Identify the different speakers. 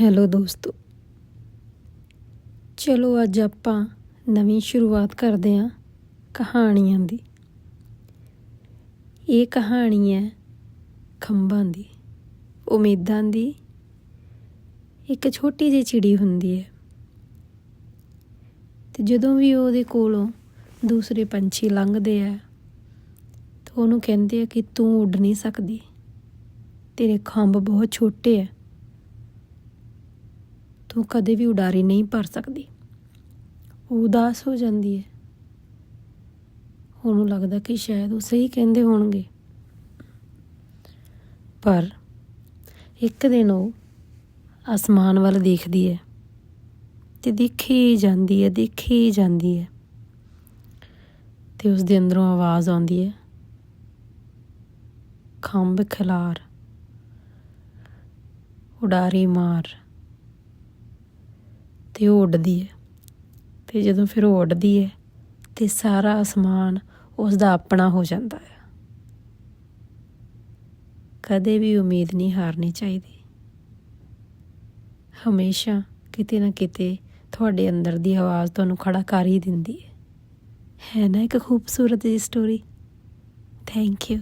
Speaker 1: Hello ਦੋਸਤੋ। ਚਲੋ ਅੱਜ ਆਪਾਂ ਨਵੀਂ ਸ਼ੁਰੂਆਤ ਕਰਦੇ ਹਾਂ ਕਹਾਣੀਆਂ ਦੀ। ਇਹ ਕਹਾਣੀ ਹੈ ਖੰਭਾਂ ਦੀ, ਉਮੀਦਾਂ ਦੀ। ਇੱਕ ਛੋਟੀ ਜਿਹੀ ਚਿੜੀ ਹੁੰਦੀ ਹੈ। ਤੇ ਜਦੋਂ ਵੀ ਉਹਦੇ ਕੋਲੋਂ ਦੂਸਰੇ ਪੰਛੀ ਲੰਘਦੇ ਆ, ਤਾਂ ਉਹਨੂੰ ਕਹਿੰਦੇ ਆ ਕਿ ਤੂੰ ਉੱਡ ਨਹੀਂ ਸਕਦੀ। ਤੇਰੇ ਖੰਭ ਬਹੁਤ ਛੋਟੇ ਆ। ਤੂੰ ਕਦੇ ਵੀ ਉਡਾਰੀ ਨਹੀਂ ਭਰ ਸਕਦੀ। ਉਹ ਉਦਾਸ ਹੋ ਜਾਂਦੀ ਹੈ ਉਹਨੂੰ ਲੱਗਦਾ ਕਿ ਸ਼ਾਇਦ ਉਹ ਸਹੀ ਕਹਿੰਦੇ ਹੋਣਗੇ। ਪਰ ਇੱਕ ਦਿਨ ਉਹ ਅਸਮਾਨ ਵੱਲ ਦੇਖਦੀ ਹੈ ਤੇ ਦੇਖੀ ਜਾਂਦੀ ਹੈ ਦੇਖੀ ਜਾਂਦੀ ਹੈ ਤੇ ਉਸ ਦੇ ਅੰਦਰੋਂ ਆਵਾਜ਼ ਆਉਂਦੀ ਹੈ ਖੰਭ ਖਿਲਾਰ, ਉਡਾਰੀ ਮਾਰ। ਤੇ ਉਹ ਉੱਡਦੀ ਹੈ। ਤੇ ਜਦੋਂ ਫਿਰ ਉਹ ਉੱਡਦੀ ਹੈ ਤੇ ਸਾਰਾ ਅਸਮਾਨ ਉਸ ਦਾ ਆਪਣਾ ਹੋ ਜਾਂਦਾ ਹੈ। ਕਦੇ ਵੀ ਉਮੀਦ ਨਹੀਂ ਹਾਰਨੀ ਚਾਹੀਦੀ। ਹਮੇਸ਼ਾ ਕਿਤੇ ਨਾ ਕਿਤੇ ਤੁਹਾਡੇ ਅੰਦਰ ਦੀ ਆਵਾਜ਼ ਤੁਹਾਨੂੰ ਖੜਾ ਕਰ ਹੀ ਦਿੰਦੀ ਹੈ। ਹੈ ਨਾ ਇੱਕ ਖੂਬਸੂਰਤ ਜਿਹੀ ਸਟੋਰੀ ਥੈਂਕ ਯੂ